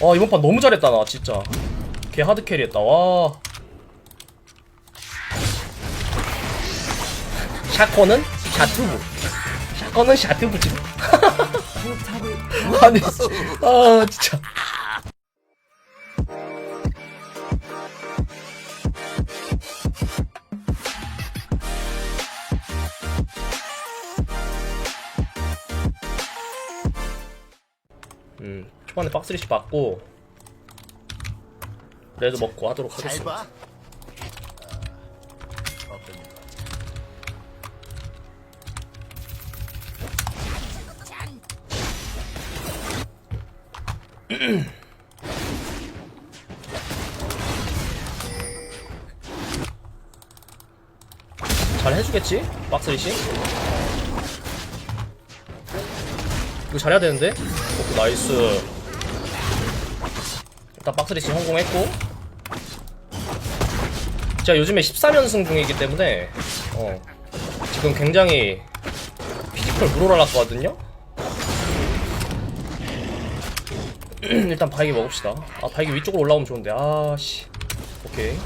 와 이번 판 너무 잘했다 나 진짜. 개 하드 캐리했다 와. 샷건은 샤투브 샷건은 샤투브 지금. 아니 아 진짜. 음 초반에 박스리시 받고 레드 먹고 하도록 잘 하겠습니다 봐. 어떤 잘 해주겠지? 박스리시? 이거 잘해야 되는데? 오케이 나이스 일단 박스리시 성공했고. 제가 요즘에 13연승 중이기 때문에 어 지금 굉장히 피지컬 물어올랐거든요? 일단 바이기 먹읍시다. 아 바이기 위쪽으로 올라오면 좋은데. 아씨. 오케이.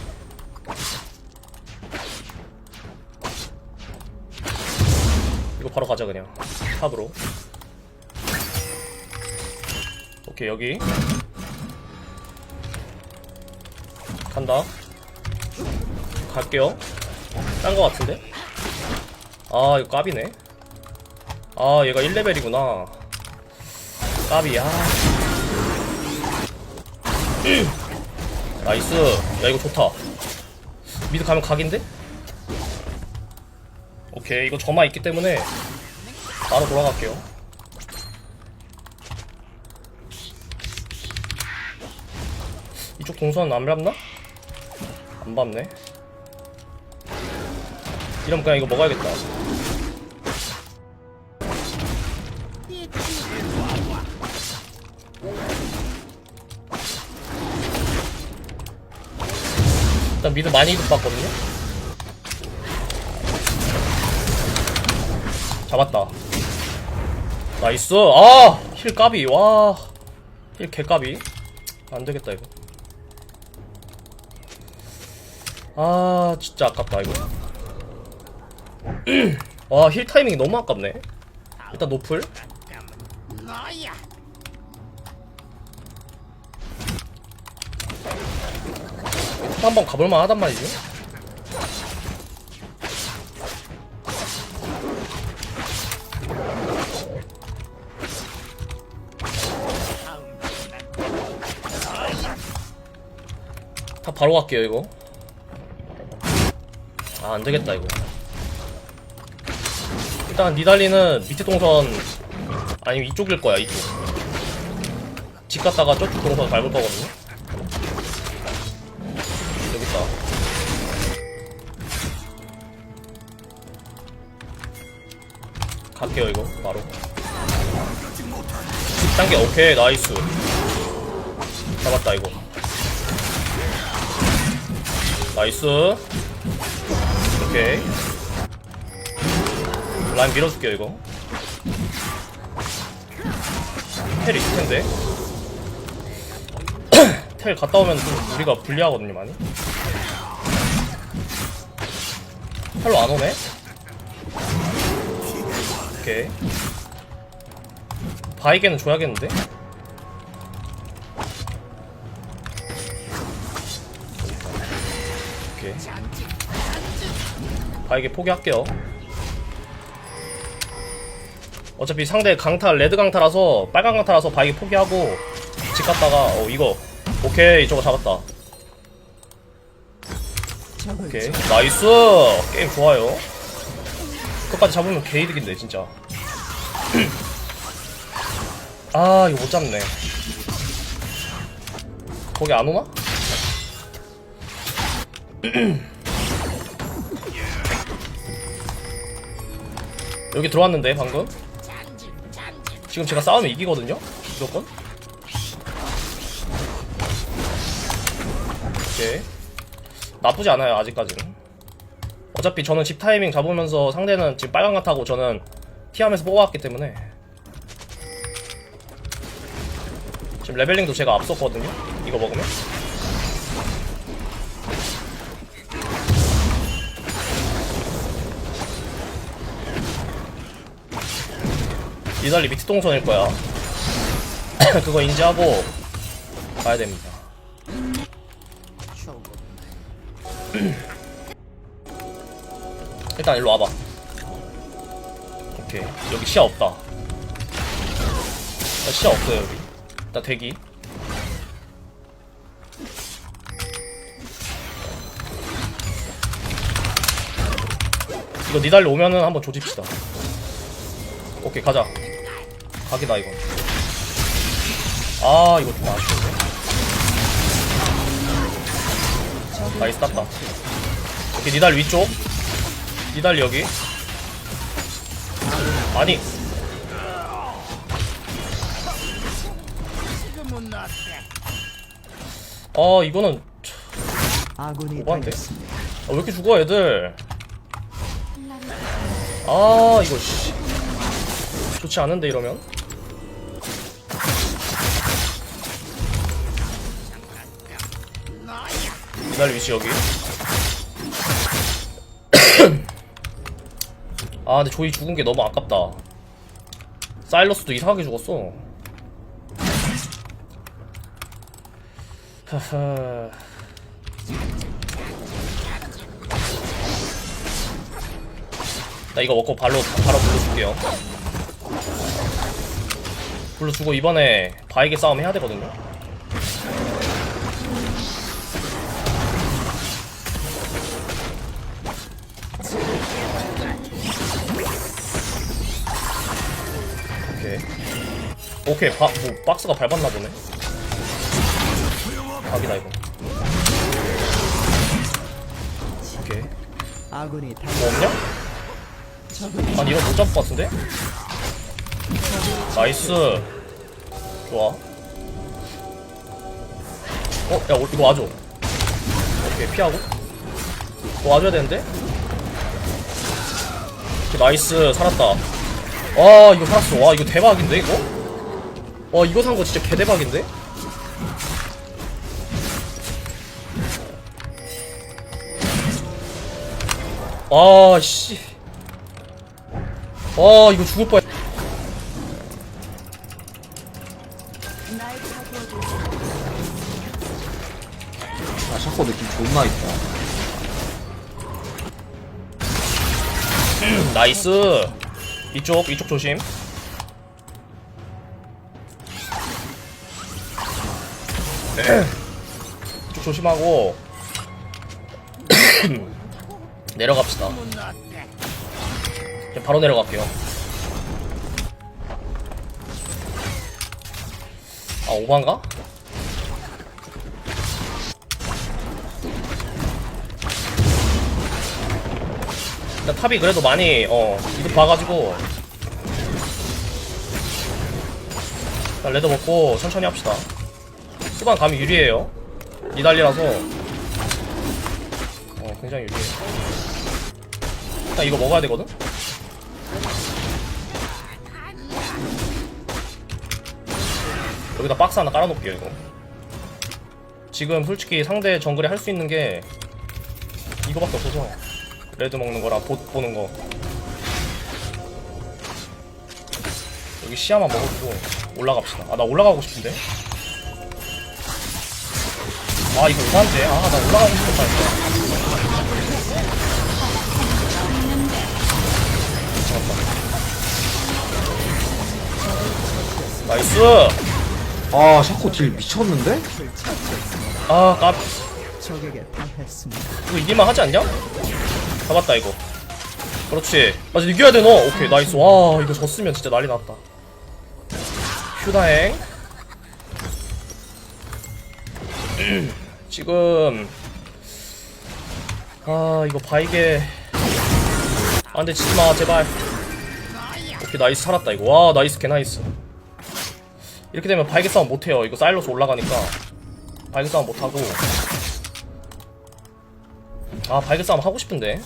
이거 바로 가자 그냥. 탑으로. 오케이 여기 간다. 갈게요. 딴 거 같은데? 아 이거 까비네. 아 얘가 1레벨이구나. 까비야 나이스. 야 이거 좋다. 미드 가면 각인데? 오케이 이거 점화 있기 때문에 바로 돌아갈게요. 이쪽 동선 안 밟나? 안 밟네? 이러면 그냥 이거 먹어야겠다. 일단 미드 많이 못 봤거든요? 잡았다. 나이스! 아 힐 까비. 와힐 개까비. 안되겠다 이거 아 진짜 아깝다 이거. 와 힐 타이밍이 너무 아깝네. 일단 노플. 한번 가볼만 하단 말이지. 다 바로 갈게요 이거 아 안되겠다 이거 일단 니달리는 밑에 동선 아니면 이쪽일 거야 이쪽 집 갔다가 저쪽 동선 밟을 거거든요 여기 있다. 갈게요 이거 바로. 단계 오케이 나이스. 잡았다 이거. 나이스. 오케이. 라인 밀어줄게요 이거. 텔 있을 텐데. 텔 갔다 오면 좀 우리가 불리하거든요 많이. 별로 안 오네? 오케이. 바이게는 줘야겠는데? 바이게 포기할게요. 어차피 상대 강타, 레드 강타라서, 빨간 강타라서 바이게 포기하고, 집 갔다가, 어, 이거. 오케이, 저거 잡았다. 오케이 나이스 게임 좋아요 끝까지 잡으면 개이득인데 진짜 아 이거 못 잡네 거기 안 오나? 여기 들어왔는데 방금? 지금 제가 싸우면 이기거든요? 무조건? 오케이. 나쁘지 않아요 아직까지는. 어차피 저는 집 타이밍 잡으면서 상대는 지금 빨간 것 타고 저는 티하면서 뽑아왔기 때문에. 지금 레벨링도 제가 앞섰거든요? 이거 먹으면 니달리 미트 동선일 거야. 그거 인지하고 가야 됩니다. 일단 일로 와봐. 오케이. 여기 시야 없다. 야, 시야 없어요 여기. 일단 대기. 이거 니달리 오면은 한번 조집시다. 오케이 가자 각이다 이건. 아 이거 좀 아쉬운데? 나이스 땄다. 오케이 니달 위쪽. 니달 여기. 아니? 아 이거는? 당했습니다. 아, 왜 이렇게 죽어 애들? 아 이거 씨. 좋지 않은데 이러면 기다려 위치 여기. 아 근데 조이 죽은 게 너무 아깝다. 사일러스도 이상하게 죽었어. 나 이거 먹고 발로 바로 불러줄게요. 불러주고 이번에 바이게 싸움 해야 되거든요 오케이 바, 뭐 박스가 밟았나 보네 각이다 이거 오케이 아군이 당뭐 없냐? 아니 이거 못 잡을 것 같은데? 나이스 좋아 어? 야 어, 이거 와줘 오케이 피하고 이거 와줘야 되는데? 오케이, 나이스 살았다 와 이거 살았어 와 이거 대박인데 이거? 와 이거 산 거 진짜 개대박인데? 아, 씨. 아, 이거 죽을 뻔. 아 샤코 느낌 존나 있다 나이스. 이쪽, 이쪽 조심. 이쪽 조심하고. 내려갑시다. 바로 내려갈게요. 아, 오반가? 일단 탑이 그래도 많이, 어, 이득 봐가지고. 일단 레드 먹고 천천히 합시다. 후반 감이 유리해요. 니달리라서. 어, 굉장히 유리해요. 일단 이거 먹어야 되거든? 여기다 박스 하나 깔아놓을게요 이거 지금 솔직히 상대 정글에 할수 있는 게 이거밖에 없어서 레드 먹는 거랑 봇 보는 거 여기 시야만 먹어주고 올라갑시다 아 나 올라가고 싶은데 아 이거 오반데 아 나 올라가고 싶었다니까 잡았다 나이스 아 샤코 딜 미쳤는데? 아, 깝. 이거 이길만 하지 않냐? 잡았다, 이거. 그렇지. 맞아, 이겨야 돼, 너. 오케이, 나이스. 와, 이거 졌으면 진짜 난리 났다. 휴다행. 지금. 아, 이거 바이게. 아, 근데 지지마, 제발. 오케이, 나이스. 살았다, 이거. 와, 나이스, 개 나이스. 이렇게 되면 바이게 싸움 못해요. 이거 사일러스 올라가니까. 바이게 싸움 못하고. 아 발개 싸움 하고 싶은데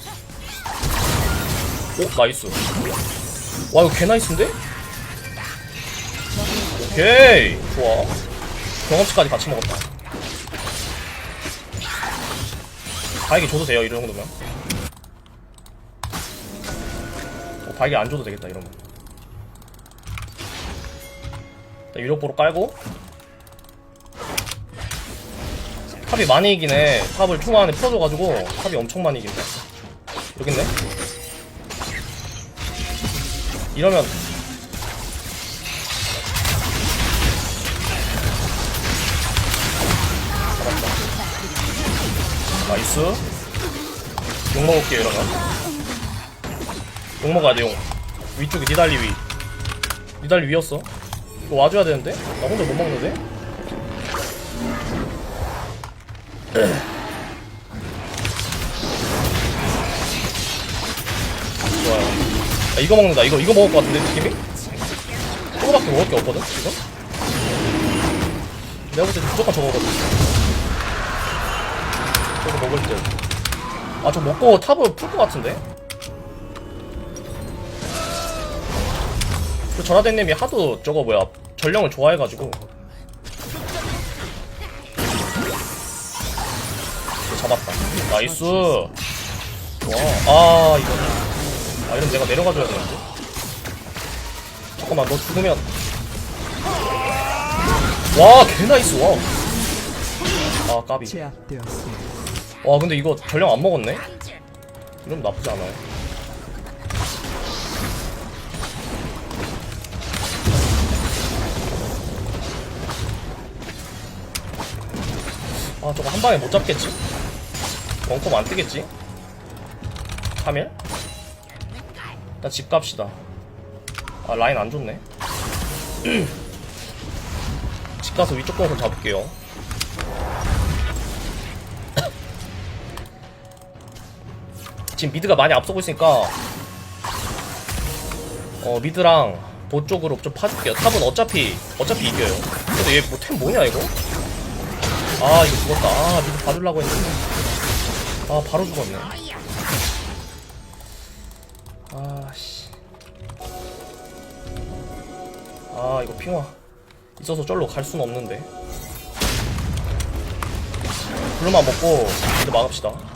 오 나이스 와 이거 개 나이스인데? 오케이 좋아 경험치까지 같이 먹었다 바에게 줘도 돼요 이 정도면. 어, 바에게 안 줘도 되겠다 이러면. 유력보로 깔고. 탑이 많이 해 탑을 초반에 풀어줘가지고 탑이 엄청 많이 이긴다 여기 있네. 이러면 나이스 욕 먹을게요 이러면 욕 먹어야 돼용 위쪽에 니달리 위 니달리 위였어 이거 와줘야 되는데? 나 혼자 못 먹는데? 좋아요 아, 이거 먹는다 이거 이거 먹을 것 같은데 느낌이? 저거밖에 먹을 게 없거든 지금? 내가 볼 때 무조건 저거거든 저거 먹을 듯 아 저 먹고 탑을 풀 것 같은데? 그 전화대님이 하도 저거 뭐야 전령을 좋아해가지고. 잡았다. 나이스. 와 아 이거. 아 이러면 내가 내려가줘야 되는데? 잠깐만 너 죽으면. 와 개 나이스 와아 까비. 제압되었습니다. 와 근데 이거 전령 안 먹었네 이러면 나쁘지 않아요 아 저거 한 방에 못 잡겠지? 원컵 안 뜨겠지? 카멜? 일단 집 갑시다 아 라인 안 좋네 집 가서 위쪽 동선 잡을게요 지금 미드가 많이 앞서고 있으니까 어 미드랑 보 쪽으로 좀 파줄게요. 탑은 어차피 어차피 이겨요. 근데 얘 뭐 템 뭐냐 이거? 아 이거 죽었다. 아 미드 봐주려고 했는데. 아 바로 죽었네. 아씨. 아 이거 핑화. 있어서 쩔로 갈 수는 없는데. 블루만 먹고 미드 막읍시다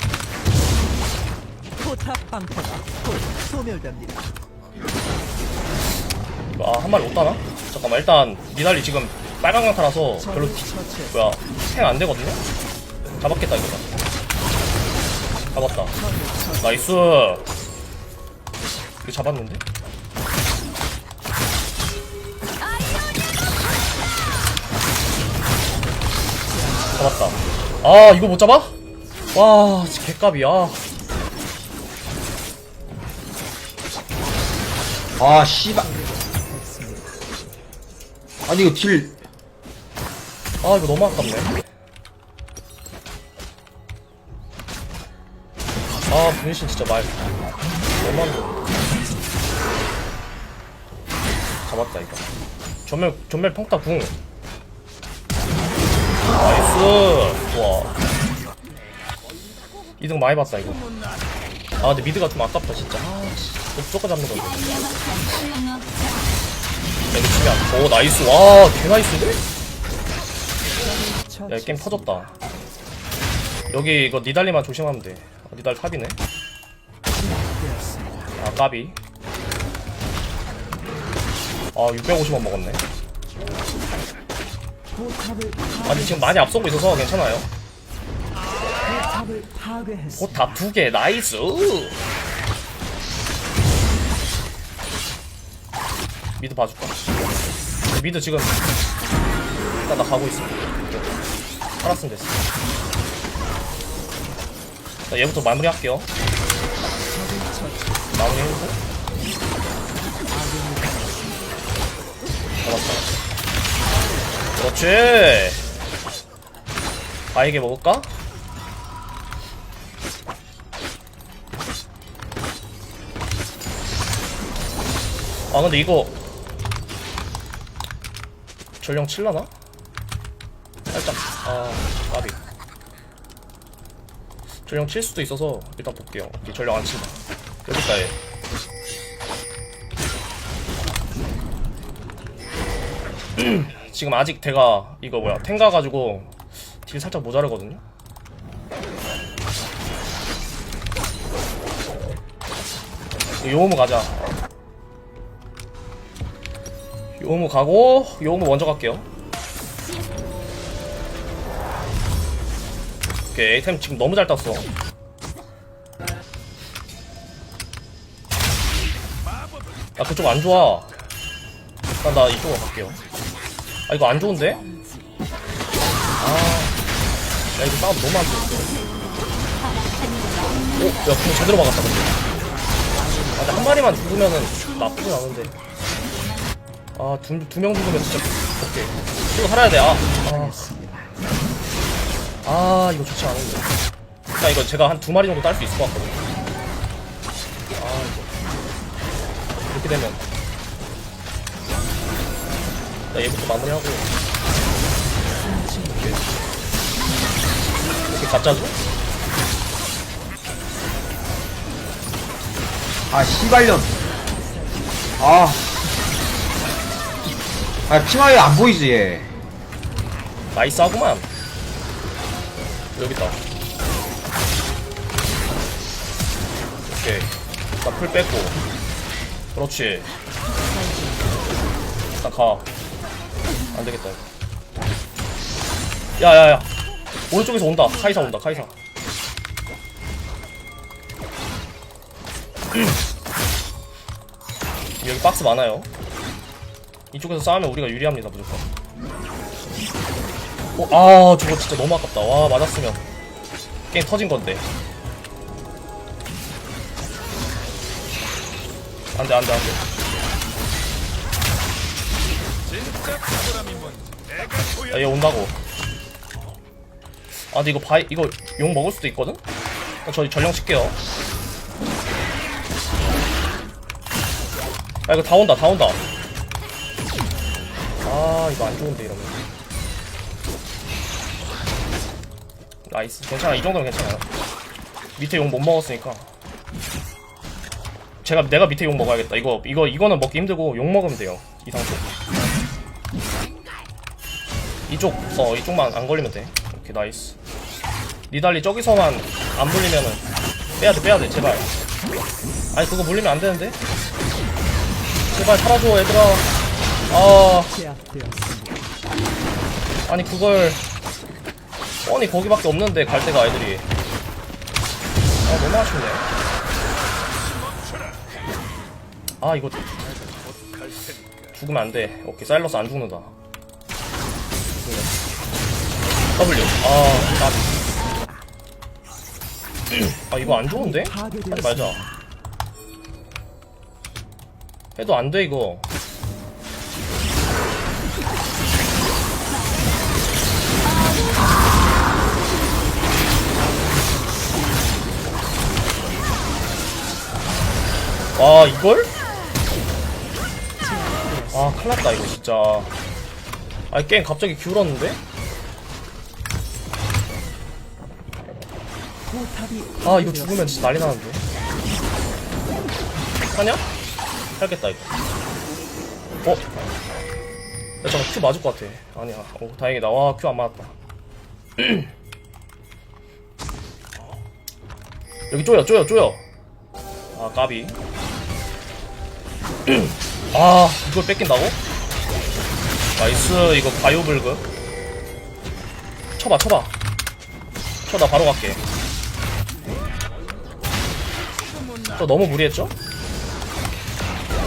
포탑 방패가 곧 소멸됩니다. 아, 한 마리 못 따나? 잠깐만, 일단, 니달리 지금 빨간 강타라서 별로, 처치해 뭐야, 생안 되거든요? 잡았겠다, 이거. 잡았다. 나이스! 이거 잡았는데? 잡았다. 아, 이거 못 잡아? 와, 진짜 개값이야. 아 씨발. 아니 이거 딜. 아 이거 너무 아깝네. 아 분신 진짜 말. 너무 안 좋아. 잡았다 이거. 전멸 전멸 평타 궁. 나이스. 좋아. 2등 많이 봤다 이거. 아 근데 미드가 좀 아깝다 진짜. 아씨 무조건 잡는 야, 이거 치면 오 나이스 와 개 나이스인데? 야, 이 게임 터졌다. 여기 이거 니달리만 조심하면 돼. 어, 니달 탑이네. 아, 까비. 아, 650원 먹었네. 아니, 지금 많이 앞서고 있어서 괜찮아요. 포탑 두 개, 나이스! 미드 봐줄까? 미드 지금, 일단 나 가고 있어. 살았으면 됐어. 자, 얘부터 마무리 할게요. 마무리 해주고. 잡았다. 그렇지! 바에게 먹을까? 아 근데 이거 전령 칠라나? 살짝 아 까비 전령 칠 수도 있어서 일단 볼게요 오케이 전령 안 친다 여기 있다 얘 지금 아직 대가 이거 뭐야 탱가 가지고 딜 살짝 모자르거든요. 요무 가자. 요무 가고 요무 먼저 갈게요. 오케이 템 지금 너무 잘 땄어. 아 그쪽 안 좋아. 일단 나 이쪽으로 갈게요. 아 이거 안 좋은데? 아, 야 이거 싸움 너무 안 좋은데. 오, 야 그거 제대로 막았다 근데. 아, 근데 한 마리만 죽으면은 나쁘진 않은데. 아, 두, 두 명 죽으면 진짜 오케이. 이거 살아야 돼. 아, 아, 아 이거 좋지 않은데. 일단 이거 제가 한 두 마리 정도 딸 수 있을 것 같거든요. 아 이거 이렇게 되면 나 얘부터 마무리하고 이렇게 이렇게 가짜죠? 아 씨발년 아 아, 피마에 안 보이지, 얘. 나이스 하구만. 여기 있다. 오케이. 나풀 뺐고. 그렇지. 일단 가. 안되겠다. 야야야. 오른쪽에서 온다. 카이사 온다 카이사. 여기 박스 많아요 이쪽에서 싸우면 우리가 유리합니다 무조건. 어, 아 저거 진짜 너무 아깝다. 와 맞았으면. 게임 터진 건데. 안돼 안돼 안돼. 야얘 온다고. 아 근데 이거 바이 이거 욕 먹을 수도 있거든? 어, 저 전령 칠게요. 아 이거 다 온다 다 온다 아 이거 안 좋은데 이러면. 나이스. 괜찮아. 이 정도면 괜찮아요. 밑에 욕 못 먹었으니까. 제가 내가 밑에 욕 먹어야겠다. 이거 이거 이거는 먹기 힘들고 욕 먹으면 돼요. 이상 쪽 이쪽 어 이쪽만 안 걸리면 돼. 오케이 나이스. 니달리 저기서만 안 물리면은 빼야돼 빼야돼. 제발. 아니 그거 물리면 안 되는데? 제발 살아줘 얘들아 아 제압되었습니다. 아니 그걸 뻔히 거기밖에 없는데 갈 데가 애들이. 아 너무 아쉽네. 아 이거 죽으면 안 돼. 오케이 사일러스 안 죽는다. W. 아, 아, 아 이거 안 좋은데? 하지 말자. 해도 안 돼 이거 와 이걸? 아 큰일났다 이거 진짜 아 게임 갑자기 기울었는데? 아 이거 죽으면 진짜 난리 나는데 하냐? 살겠다 이거 어? 야 잠깐 큐 맞을 것 같아. 아니야. 오 다행이다. 와 큐 안 맞았다. 여기 쪼여 쪼여 쪼여. 아 까비. 아 이걸 뺏긴다고? 나이스 이거 바이오블그 쳐봐 쳐봐. 쳐 나 바로 갈게. 또 너무 무리했죠?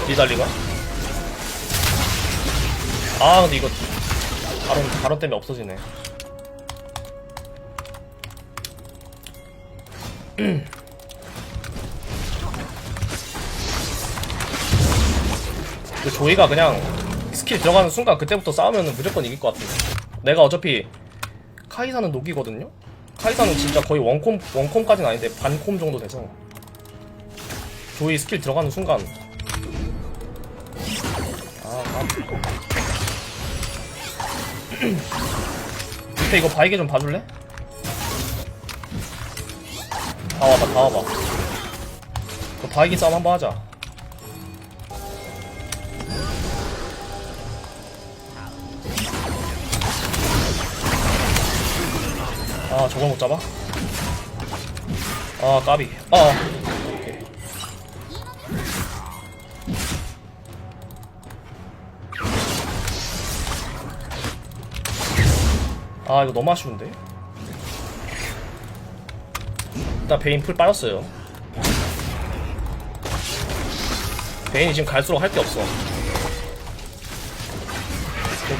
리달리가 아 근데 이거 바론 바론 때문에 없어지네 그 조이가 그냥 스킬 들어가는 순간 그때부터 싸우면 무조건 이길 것 같은데 내가 어차피 카이사는 녹이거든요? 카이사는 진짜 거의 원콤, 원콤까지는 아닌데 반콤 정도 돼서 조이 스킬 들어가는 순간 아, 아. 밑에 이거 바이게 좀 봐줄래? 다 와봐 다 와봐 그 바이게 싸움 한번 하자 아 저걸 못 잡아? 아 까비 아 아 이거 너무 아쉬운데? 일단 베인 풀 빠졌어요. 베인이 지금 갈수록 할 게 없어.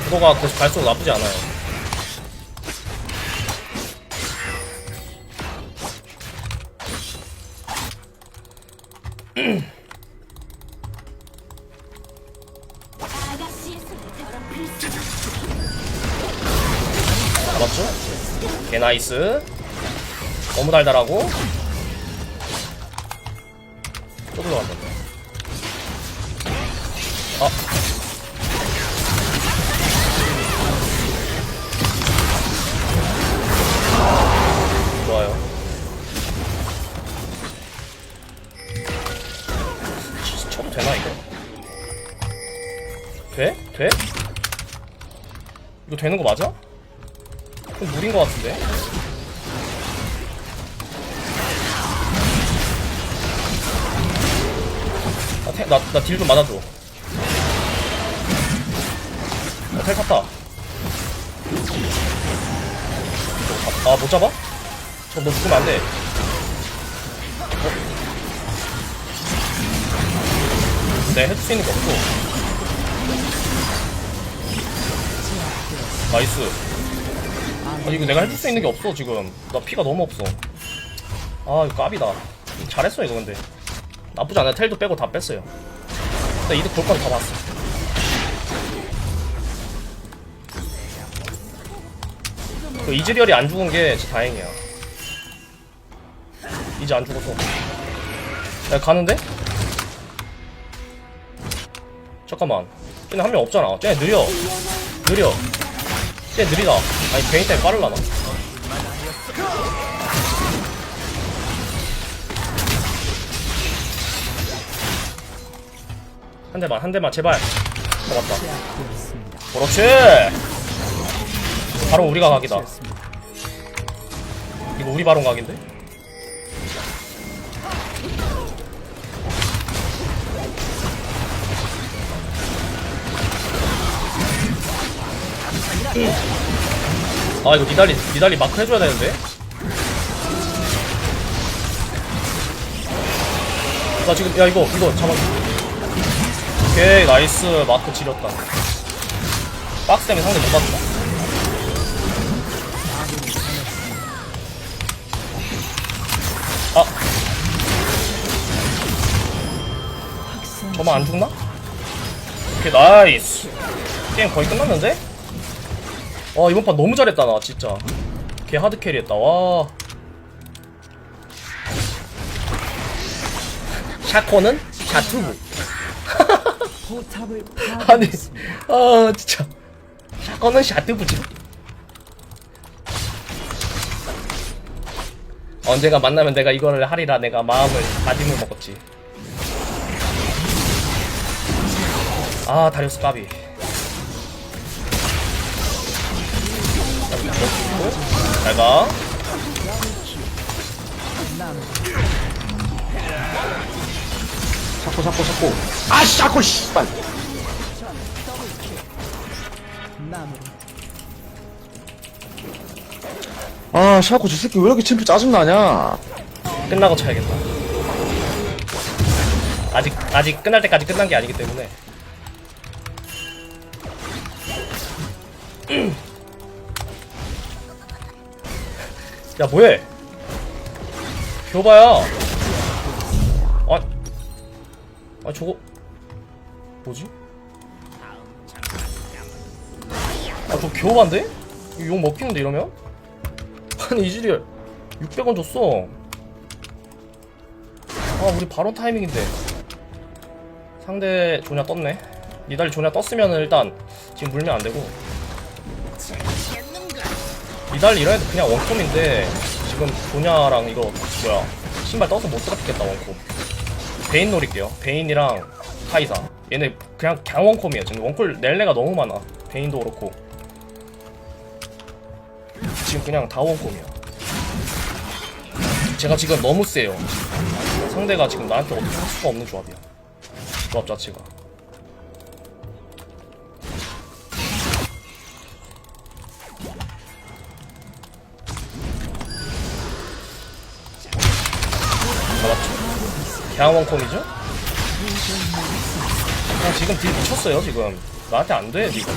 구도가 계속 갈수록 나쁘지 않아요 나이스 너무 달달하고 또 들어간다 아 좋아요 치- 쳐도 되나 이거? 돼? 돼? 이거 되는 거 맞아? 좀 무린 것 같은데? 아, 태, 나, 나 딜 좀 맞아줘. 아, 텔 탔다. 아, 못 잡아? 저 너 죽으면 안 돼. 어? 네, 해줄 수 있는 게 없고. 나이스. 아 이거 내가 해줄 수 있는 게 없어 지금. 나 피가 너무 없어. 아 이거 까비다. 잘했어 이거 근데. 나쁘지 않아 텔도 빼고 다 뺐어요. 나 이득 볼건다 봤어. 그 이즈리얼이 안 죽은 게 진짜 다행이야. 이제 안 죽었어 야 가는데? 잠깐만. 쟤네 한 명 없잖아. 쟤네 느려. 느려 쟤 느리다. 아니 베인 때문에 빠르려나? 한 대만, 한 대만, 제발. 잡았다. 제압되었습니다. 그렇지. 바로 우리가 각이다. 이거 우리 바로 각인데? 아 이거 니달리 니달리 마크 해줘야 되는데? 나 지금 야 이거 이거 잡아 오케이 나이스. 마크 지렸다. 박스 때문에 상대 못 맞다. 아. 저만 안 죽나? 오케이 나이스. 게임 거의 끝났는데? 와 이번 판 너무 잘했다 나 진짜. 개 하드 캐리했다 와. 샤코는 샤투브 아니. 아 진짜. 샤코는 샤투브지? 언젠가 만나면 내가 이거를 하리라. 내가 마음을 다짐을 먹었지. 아 다리우스 까비 잘가 자꾸 자꾸 자꾸 아씨 자꾸 씨발 아 샤코 저 새끼 왜 이렇게 챔프 짜증나냐 끝나고 쳐야겠다. 아직 아직 끝날 때까지 끝난 게 아니기 때문에. 야 뭐해? 교봐야. 아, 아 저거 뭐지? 아 저 교반데? 이거 욕 먹히는데 이러면? 아니 이즈리얼 600원 줬어. 아 우리 바로 타이밍인데 상대 조냐 떴네 니달리 조냐 떴으면 일단 지금 물면 안되고 이런 애들 그냥 원콤인데 지금 조냐랑 이거 뭐야 신발 떠서 못 들어갔겠다 원콤. 베인 노릴게요. 베인이랑 카이사. 얘네 그냥 강 원콤이야 지금 원콜 낼레가 너무 많아. 베인도 그렇고. 지금 그냥 다 원콤이야 제가 지금 너무 세요. 상대가 지금 나한테 어떻게 할 수가 없는 조합이야. 조합 자체가. 개항원콤이죠? 그냥 지금 딜 미쳤어요, 지금. 나한테 안 돼, 지금.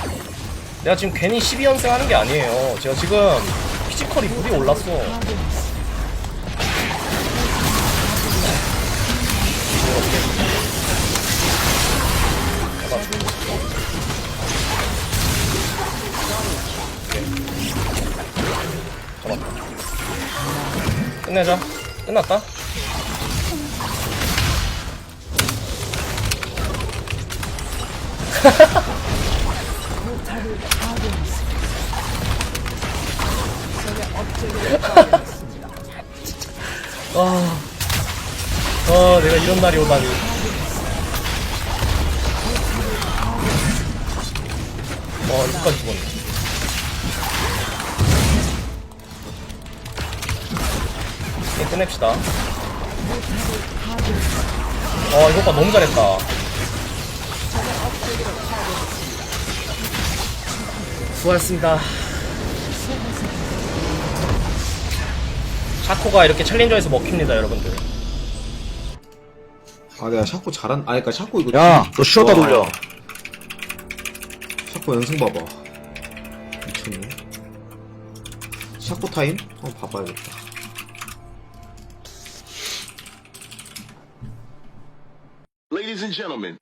내가 지금 괜히 12연승 하는 게 아니에요. 제가 지금 피지컬이 물이 올랐어. 끝내자. 끝났다. 아, 아, 내가 이런 날이 오다니. 와, 이거까지 죽었네. 게임 끝냅시다. 어, 이거 봐, 너무 잘했다. 수고하셨습니다. 샤코가 이렇게 챌린저에서 먹힙니다, 여러분들. 아 내가 샤코 잘한 아 그니까 샤코 이거 야, 너 쉬었다 와. 돌려. 샤코 연승 봐봐 미쳤네 샤코 타임? 한번 봐봐야겠다 Ladies and gentlemen,